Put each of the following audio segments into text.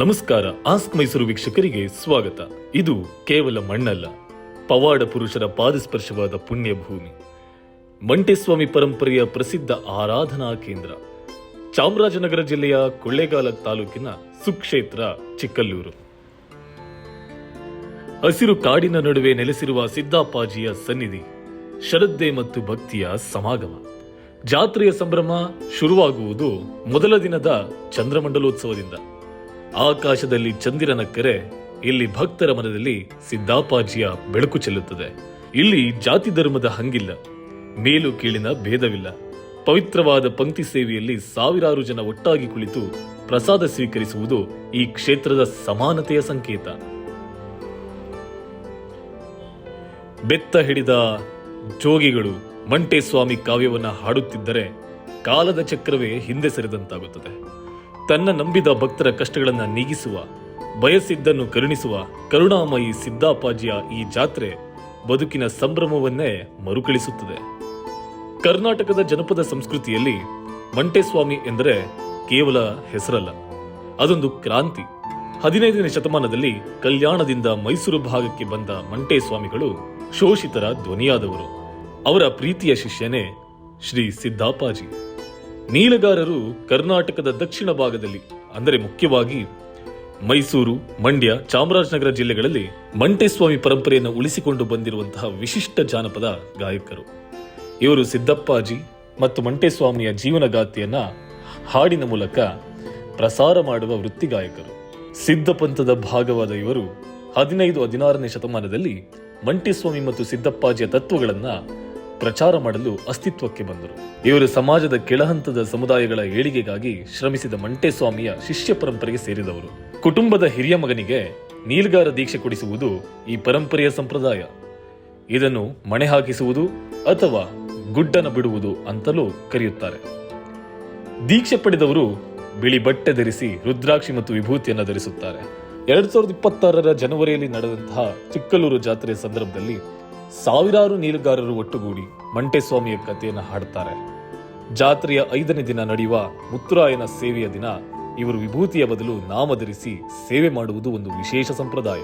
ನಮಸ್ಕಾರ, ಆಸ್ಕ್ ಮೈಸೂರು ವೀಕ್ಷಕರಿಗೆ ಸ್ವಾಗತ. ಇದು ಕೇವಲ ಮಣ್ಣಲ್ಲ, ಪವಾಡ ಪುರುಷರ ಪಾದಸ್ಪರ್ಶವಾದ ಪುಣ್ಯಭೂಮಿ. ಮಂಟೆಸ್ವಾಮಿ ಪರಂಪರೆಯ ಪ್ರಸಿದ್ಧ ಆರಾಧನಾ ಕೇಂದ್ರ. ಚಾಮರಾಜನಗರ ಜಿಲ್ಲೆಯ ಕೊಳ್ಳೇಗಾಲ ತಾಲೂಕಿನ ಸುಕ್ಷೇತ್ರ, ಚಿಕ್ಕಲ್ಲೂರು. ಹಸಿರು ಕಾಡಿನ ನಡುವೆ ನೆಲೆಸಿರುವ ಸಿದ್ದಾಪಾಜಿಯ ಸನ್ನಿಧಿ, ಶ್ರದ್ಧೆ ಮತ್ತು ಭಕ್ತಿಯ ಸಮಾಗಮ. ಜಾತ್ರೆಯ ಸಂಭ್ರಮ ಶುರುವಾಗುವುದು ಮೊದಲ ದಿನದ ಚಂದ್ರಮಂಡಲೋತ್ಸವದಿಂದ. ಆಕಾಶದಲ್ಲಿ ಚಂದಿರನ ಕೆರೆ, ಇಲ್ಲಿ ಭಕ್ತರ ಮನದಲ್ಲಿ ಸಿದ್ದಾಪಾಜಿಯ ಬೆಳಕು ಚೆಲ್ಲುತ್ತದೆ. ಇಲ್ಲಿ ಜಾತಿ ಧರ್ಮದ ಹಂಗಿಲ್ಲ, ಮೇಲು ಕೀಳಿನ ಭೇದವಿಲ್ಲ. ಪವಿತ್ರವಾದ ಪಂಕ್ತಿ ಸೇವೆಯಲ್ಲಿ ಸಾವಿರಾರು ಜನ ಒಟ್ಟಾಗಿ ಕುಳಿತು ಪ್ರಸಾದ ಸ್ವೀಕರಿಸುವುದು ಈ ಕ್ಷೇತ್ರದ ಸಮಾನತೆಯ ಸಂಕೇತ. ಬೆತ್ತ ಹಿಡಿದ ಜೋಗಿಗಳು ಮಂಟೇಸ್ವಾಮಿ ಕಾವ್ಯವನ್ನ ಹಾಡುತ್ತಿದ್ದರೆ ಕಾಲದ ಚಕ್ರವೇ ಹಿಂದೆ ಸರಿದಂತಾಗುತ್ತದೆ. ತನ್ನ ನಂಬಿದ ಭಕ್ತರ ಕಷ್ಟಗಳನ್ನು ನೀಗಿಸುವ, ಬಯಸಿದ್ದನ್ನು ಕರುಣಿಸುವ ಕರುಣಾಮಯಿ ಸಿದ್ದಾಪಾಜಿಯ ಈ ಜಾತ್ರೆ ಬದುಕಿನ ಸಂಭ್ರಮವನ್ನೇ ಮರುಕಳಿಸುತ್ತದೆ. ಕರ್ನಾಟಕದ ಜನಪದ ಸಂಸ್ಕೃತಿಯಲ್ಲಿ ಮಂಟೇಸ್ವಾಮಿ ಎಂದರೆ ಕೇವಲ ಹೆಸರಲ್ಲ, ಅದೊಂದು ಕ್ರಾಂತಿ. ಹದಿನೈದನೇ ಶತಮಾನದಲ್ಲಿ ಕಲ್ಯಾಣದಿಂದ ಮೈಸೂರು ಭಾಗಕ್ಕೆ ಬಂದ ಮಂಟೆಸ್ವಾಮಿಗಳು ಶೋಷಿತರ ಧ್ವನಿಯಾದವರು. ಅವರ ಪ್ರೀತಿಯ ಶಿಷ್ಯನೇ ಶ್ರೀ ಸಿದ್ದಾಪಾಜಿ. ನೀಲಗಾರರು ಕರ್ನಾಟಕದ ದಕ್ಷಿಣ ಭಾಗದಲ್ಲಿ, ಅಂದರೆ ಮುಖ್ಯವಾಗಿ ಮೈಸೂರು, ಮಂಡ್ಯ, ಚಾಮರಾಜನಗರ ಜಿಲ್ಲೆಗಳಲ್ಲಿ ಮಂಟೇಸ್ವಾಮಿ ಪರಂಪರೆಯನ್ನು ಉಳಿಸಿಕೊಂಡು ಬಂದಿರುವಂತಹ ವಿಶಿಷ್ಟ ಜಾನಪದ ಗಾಯಕರು. ಇವರು ಸಿದ್ದಪ್ಪಾಜಿ ಮತ್ತು ಮಂಟೇಸ್ವಾಮಿಯ ಜೀವನಗಾಥೆಯನ್ನ ಹಾಡಿನ ಮೂಲಕ ಪ್ರಸಾರ ಮಾಡುವ ವೃತ್ತಿ ಗಾಯಕರು. ಸಿದ್ಧ ಪಂಥದ ಭಾಗವಾದ ಇವರು ಹದಿನೈದು ಹದಿನಾರನೇ ಶತಮಾನದಲ್ಲಿ ಮಂಟೇಸ್ವಾಮಿ ಮತ್ತು ಸಿದ್ದಪ್ಪಾಜಿಯ ತತ್ವಗಳನ್ನ ಪ್ರಚಾರ ಮಾಡಲು ಅಸ್ತಿತ್ವಕ್ಕೆ ಬಂದರು. ಇವರು ಸಮಾಜದ ಕೆಳಹಂತದ ಸಮುದಾಯಗಳ ಏಳಿಗೆಗಾಗಿ ಶ್ರಮಿಸಿದ ಮಂಟೇಸ್ವಾಮಿಯ ಶಿಷ್ಯ ಪರಂಪರೆಗೆ ಸೇರಿದವರು. ಕುಟುಂಬದ ಹಿರಿಯ ಮಗನಿಗೆ ನೀಲ್ಗಾರ ದೀಕ್ಷೆ ಕೊಡಿಸುವುದು ಈ ಪರಂಪರೆಯ ಸಂಪ್ರದಾಯ. ಇದನ್ನು ಮಣೆ ಹಾಕಿಸುವುದು ಅಥವಾ ಗುಡ್ಡನ ಬಿಡುವುದು ಅಂತಲೂ ಕರೆಯುತ್ತಾರೆ. ದೀಕ್ಷೆ ಪಡೆದವರು ಬಿಳಿ ಬಟ್ಟೆ ಧರಿಸಿ ರುದ್ರಾಕ್ಷಿ ಮತ್ತು ವಿಭೂತಿಯನ್ನು ಧರಿಸುತ್ತಾರೆ. ಎರಡ್ ಸಾವಿರದ ಇಪ್ಪತ್ತಾರರ ಜನವರಿಯಲ್ಲಿ ನಡೆದಂತಹ ಚಿಕ್ಕಲೂರು ಜಾತ್ರೆಯ ಸಂದರ್ಭದಲ್ಲಿ ಸಾವಿರಾರು ನೀಲುಗಾರರು ಒಟ್ಟುಗೂಡಿ ಮಂಟೆಸ್ವಾಮಿಯ ಕಥೆಯನ್ನು ಹಾಡುತ್ತಾರೆ ಜಾತ್ರೆಯ ಐದನೇ ದಿನ ನಡೆಯುವ ಮುತ್ತುರಾಯನ ಸೇವೆಯ ದಿನ, ಇವರು ವಿಭೂತಿಯ ಬದಲು ನಾಮ ಧರಿಸಿ ಸೇವೆ ಮಾಡುವುದು ಒಂದು ವಿಶೇಷ ಸಂಪ್ರದಾಯ.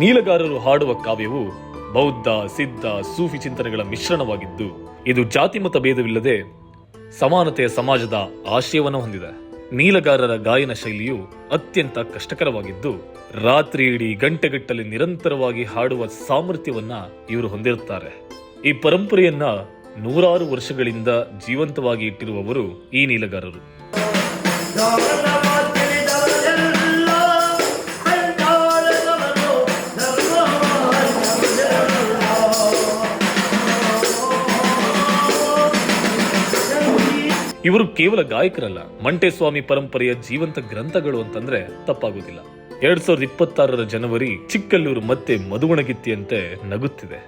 ನೀಲಗಾರರು ಹಾಡುವ ಕಾವ್ಯವು ಬೌದ್ಧ, ಸಿದ್ಧ, ಸೂಫಿ ಚಿಂತನೆಗಳ ಮಿಶ್ರಣವಾಗಿದ್ದು, ಇದು ಜಾತಿ ಮತ ಭೇದವಿಲ್ಲದೆ ಸಮಾನತೆಯ ಸಮಾಜದ ಆಶಯವನ್ನು ಹೊಂದಿದೆ. ನೀಲಗಾರರ ಗಾಯನ ಶೈಲಿಯು ಅತ್ಯಂತ ಕಷ್ಟಕರವಾಗಿದ್ದು, ರಾತ್ರಿ ಇಡೀ ಗಂಟೆಗಟ್ಟಲೆ ನಿರಂತರವಾಗಿ ಹಾಡುವ ಸಾಮರ್ಥ್ಯವನ್ನ ಇವರು ಹೊಂದಿರುತ್ತಾರೆ. ಈ ಪರಂಪರೆಯನ್ನ ನೂರಾರು ವರ್ಷಗಳಿಂದ ಜೀವಂತವಾಗಿ ಇಟ್ಟಿರುವವರು ಈ ನೀಲಗಾರರು. ಇವರು ಕೇವಲ ಗಾಯಕರಲ್ಲ, ಮಂಟೇಸ್ವಾಮಿ ಪರಂಪರೆಯ ಜೀವಂತ ಗ್ರಂಥಗಳು ಅಂತಂದ್ರೆ ತಪ್ಪಾಗುದಿಲ್ಲ. ಎರಡ್ ಸಾವಿರದ ಇಪ್ಪತ್ತಾರರ ಜನವರಿ ಚಿಕ್ಕಲ್ಲೂರು ಮತ್ತೆ ಮದುವಣಗಿತ್ತಿಯಂತೆ ನಗುತ್ತಿದೆ.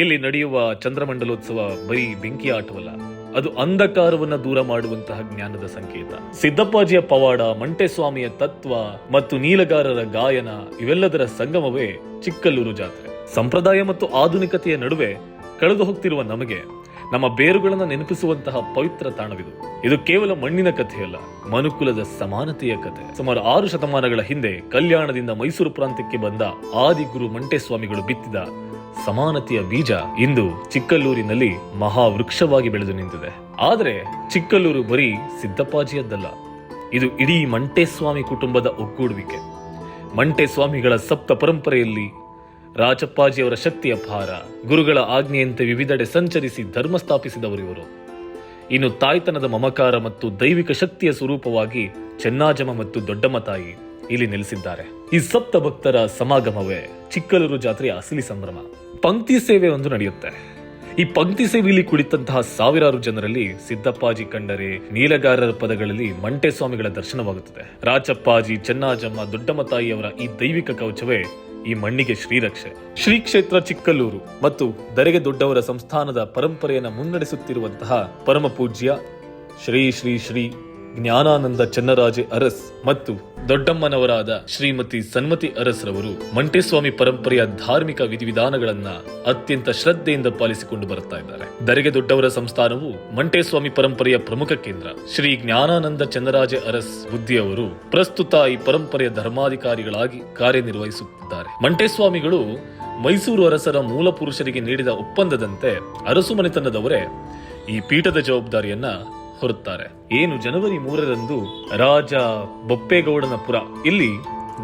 ಇಲ್ಲಿ ನಡೆಯುವ ಚಂದ್ರಮಂಡಲೋತ್ಸವ ಬರೀ ಬೆಂಕಿ ಆಟವಲ್ಲ, ಅದು ಅಂಧಕಾರವನ್ನ ದೂರ ಮಾಡುವಂತಹ ಜ್ಞಾನದ ಸಂಕೇತ. ಸಿದ್ದಪ್ಪಾಜಿಯ ಪವಾಡ, ಮಂಟೇಸ್ವಾಮಿಯ ತತ್ವ ಮತ್ತು ನೀಲಗಾರರ ಗಾಯನ ಇವೆಲ್ಲದರ ಸಂಗಮವೇ ಚಿಕ್ಕಲ್ಲೂರು ಜಾತ್ರೆ. ಸಂಪ್ರದಾಯ ಮತ್ತು ಆಧುನಿಕತೆಯ ನಡುವೆ ಕಳೆದು ಹೋಗ್ತಿರುವ ನಮಗೆ ನಮ್ಮ ಬೇರುಗಳನ್ನು ನೆನಪಿಸುವಂತಹ ಪವಿತ್ರ ತಾಣವಿದು. ಇದು ಕೇವಲ ಮಣ್ಣಿನ ಕಥೆಯಲ್ಲ, ಮನುಕುಲದ ಸಮಾನತೆಯ ಕಥೆ. ಸುಮಾರು ಆರು ಶತಮಾನಗಳ ಹಿಂದೆ ಕಲ್ಯಾಣದಿಂದ ಮೈಸೂರು ಪ್ರಾಂತ್ಯಕ್ಕೆ ಬಂದ ಆದಿಗುರು ಮಂಟೇಸ್ವಾಮಿಗಳು ಬಿತ್ತಿದ ಸಮಾನತೆಯ ಬೀಜ ಇಂದು ಚಿಕ್ಕಲ್ಲೂರಿನಲ್ಲಿ ಮಹಾವೃಕ್ಷವಾಗಿ ಬೆಳೆದು ನಿಂತಿದೆ. ಆದರೆ ಚಿಕ್ಕಲ್ಲೂರು ಬರೀ ಸಿದ್ದಪ್ಪಾಜಿಯದ್ದಲ್ಲ ಇದು ಇಡೀ ಮಂಟೇಸ್ವಾಮಿ ಕುಟುಂಬದ ಒಗ್ಗೂಡುವಿಕೆ. ಮಂಟೇಸ್ವಾಮಿಗಳ ಸಪ್ತ ಪರಂಪರೆಯಲ್ಲಿ ರಾಜಪ್ಪಾಜಿಯವರ ಶಕ್ತಿಯ ಭಾರ, ಗುರುಗಳ ಆಜ್ಞೆಯಂತೆ ವಿವಿಧೆಡೆ ಸಂಚರಿಸಿ ಧರ್ಮ ಸ್ಥಾಪಿಸಿದವರು ಇವರು. ಇನ್ನು ತಾಯ್ತನದ ಮಮಕಾರ ಮತ್ತು ದೈವಿಕ ಶಕ್ತಿಯ ಸ್ವರೂಪವಾಗಿ ಚೆನ್ನಾಜಮ ಮತ್ತು ದೊಡ್ಡಮ್ಮ ತಾಯಿ ಇಲ್ಲಿ ನೆಲೆಸಿದ್ದಾರೆ. ಈ ಸಪ್ತ ಭಕ್ತರ ಸಮಾಗಮವೇ ಚಿಕ್ಕಲೂರು ಜಾತ್ರೆಯ ಅಸಲಿ ಸಂಭ್ರಮ. ಪಂಕ್ತಿ ಸೇವೆ ಒಂದು ನಡೆಯುತ್ತೆ. ಈ ಪಂಕ್ತಿ ಸೇವೆಯಲ್ಲಿ ಕುಳಿತಂತಹ ಸಾವಿರಾರು ಜನರಲ್ಲಿ ಸಿದ್ದಪ್ಪಾಜಿ ಕಂಡರೆ ನೀಲಗಾರರ ಪದಗಳಲ್ಲಿ ಮಂಟೆ ಸ್ವಾಮಿಗಳ ದರ್ಶನವಾಗುತ್ತದೆ. ರಾಚಪ್ಪಾಜಿ ಚೆನ್ನಾಜಮ್ಮ, ದೊಡ್ಡಮ್ಮ ತಾಯಿಯವರ ಈ ದೈವಿಕ ಕವಚವೇ ಈ ಮಣ್ಣಿಗೆ ಶ್ರೀರಕ್ಷೆ. ಶ್ರೀ ಕ್ಷೇತ್ರ ಚಿಕ್ಕಲ್ಲೂರು ಮತ್ತು ದರೆಗೆ ದೊಡ್ಡವರ ಸಂಸ್ಥಾನದ ಪರಂಪರೆಯನ್ನು ಮುನ್ನಡೆಸುತ್ತಿರುವಂತಹ ಪರಮ ಪೂಜ್ಯ ಶ್ರೀ ಶ್ರೀ ಶ್ರೀ ಜ್ಞಾನಾನಂದ ಚನ್ನರಾಜೆ ಅರಸ್ ಮತ್ತು ದೊಡ್ಡಮ್ಮನವರಾದ ಶ್ರೀಮತಿ ಸನ್ಮತಿ ಅರಸ್ರವರು ಮಂಟೇಸ್ವಾಮಿ ಪರಂಪರೆಯ ಧಾರ್ಮಿಕ ವಿಧಿವಿಧಾನಗಳನ್ನ ಅತ್ಯಂತ ಶ್ರದ್ಧೆಯಿಂದ ಪಾಲಿಸಿಕೊಂಡು ಬರುತ್ತಾ ಇದ್ದಾರೆ. ದರಿಗೆ ದೊಡ್ಡವರ ಸಂಸ್ಥಾನವು ಮಂಟೇಸ್ವಾಮಿ ಪರಂಪರೆಯ ಪ್ರಮುಖ ಕೇಂದ್ರ. ಶ್ರೀ ಜ್ಞಾನಾನಂದ ಚನ್ನರಾಜೆ ಅರಸ್ ಬುದ್ಧಿಯವರು ಪ್ರಸ್ತುತ ಈ ಪರಂಪರೆಯ ಧರ್ಮಾಧಿಕಾರಿಗಳಾಗಿ ಕಾರ್ಯನಿರ್ವಹಿಸುತ್ತಿದ್ದಾರೆ. ಮಂಟೇಸ್ವಾಮಿಗಳು ಮೈಸೂರು ಅರಸರ ಮೂಲ ಪುರುಷರಿಗೆ ನೀಡಿದ ಒಪ್ಪಂದದಂತೆ ಅರಸು ಮನೆತನದವರೇ ಈ ಪೀಠದ ಜವಾಬ್ದಾರಿಯನ್ನ ಹೊರುತ್ತಾರೆ. ಏನು ಜನವರಿ ಮೂರರಂದು ರಾಜ ಬೊಪ್ಪೇಗೌಡನ ಪುರ. ಇಲ್ಲಿ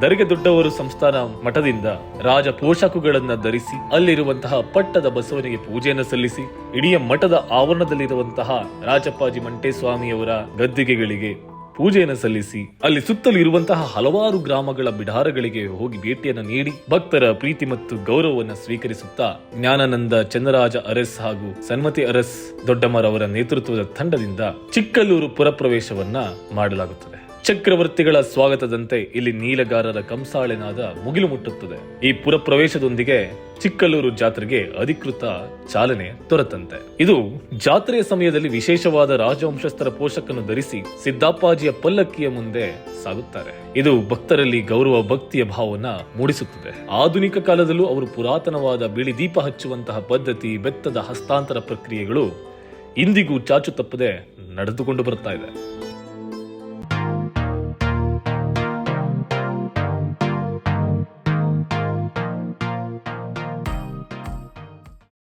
ದರಿಗೆ ದೊಡ್ಡವರು ಸಂಸ್ಥಾನ ಮಠದಿಂದ ರಾಜ ಪೋಷಾಕುಗಳನ್ನ ಧರಿಸಿ ಅಲ್ಲಿರುವಂತಹ ಪಟ್ಟದ ಬಸವನಿಗೆ ಪೂಜೆಯನ್ನು ಸಲ್ಲಿಸಿ, ಇಡೀ ಮಠದ ಆವರಣದಲ್ಲಿರುವಂತಹ ರಾಜಪ್ಪಾಜಿ ಮಂಟೇಸ್ವಾಮಿಯವರ ಗದ್ದಿಗೆಗಳಿಗೆ ಪೂಜೆಯನ್ನು ಸಲ್ಲಿಸಿ ಅಲ್ಲಿ ಸುತ್ತಲೂ ಇರುವಂತಹ ಹಲವಾರು ಗ್ರಾಮಗಳ ಬಿಡಾರಗಳಿಗೆ ಹೋಗಿ ಭೇಟಿಯನ್ನು ನೀಡಿ ಭಕ್ತರ ಪ್ರೀತಿ ಮತ್ತು ಗೌರವವನ್ನು ಸ್ವೀಕರಿಸುತ್ತಾ ಜ್ಞಾನಾನಂದ ಚಂದ್ರರಾಜ ಅರಸ್ ಹಾಗೂ ಸನ್ಮತಿ ಅರಸ್ ದೊಡ್ಡಮ್ಮರವರ ನೇತೃತ್ವದ ತಂಡದಿಂದ ಚಿಕ್ಕಲ್ಲೂರು ಪುರಪ್ರವೇಶವನ್ನ ಮಾಡಲಾಗುತ್ತದೆ. ಚಕ್ರವರ್ತಿಗಳ ಸ್ವಾಗತದಂತೆ ಇಲ್ಲಿ ನೀಲಗಾರರ ಕಂಸಾಳೆನಾದ ಮುಗಿಲು ಮುಟ್ಟುತ್ತದೆ. ಈ ಪುರಪ್ರವೇಶದೊಂದಿಗೆ ಚಿಕ್ಕಲ್ಲೂರು ಜಾತ್ರೆಗೆ ಅಧಿಕೃತ ಚಾಲನೆ ದೊರೆತಂತೆ. ಇದು ಜಾತ್ರೆಯ ಸಮಯದಲ್ಲಿ ವಿಶೇಷವಾದ ರಾಜವಂಶಸ್ಥರ ಪೋಷಕನ್ನು ಧರಿಸಿ ಸಿದ್ದಾಪ್ಪಾಜಿಯ ಪಲ್ಲಕ್ಕಿಯ ಮುಂದೆ ಸಾಗುತ್ತಾರೆ. ಇದು ಭಕ್ತರಲ್ಲಿ ಗೌರವ ಭಕ್ತಿಯ ಭಾವನ ಮೂಡಿಸುತ್ತದೆ. ಆಧುನಿಕ ಕಾಲದಲ್ಲೂ ಅವರು ಪುರಾತನವಾದ ಬಿಳಿ ದೀಪ ಹಚ್ಚುವಂತಹ ಪದ್ಧತಿ, ಬೆತ್ತದ ಹಸ್ತಾಂತರ ಪ್ರಕ್ರಿಯೆಗಳು ಇಂದಿಗೂ ಚಾಚು ತಪ್ಪದೆ ನಡೆದುಕೊಂಡು ಬರ್ತಾ ಇದೆ.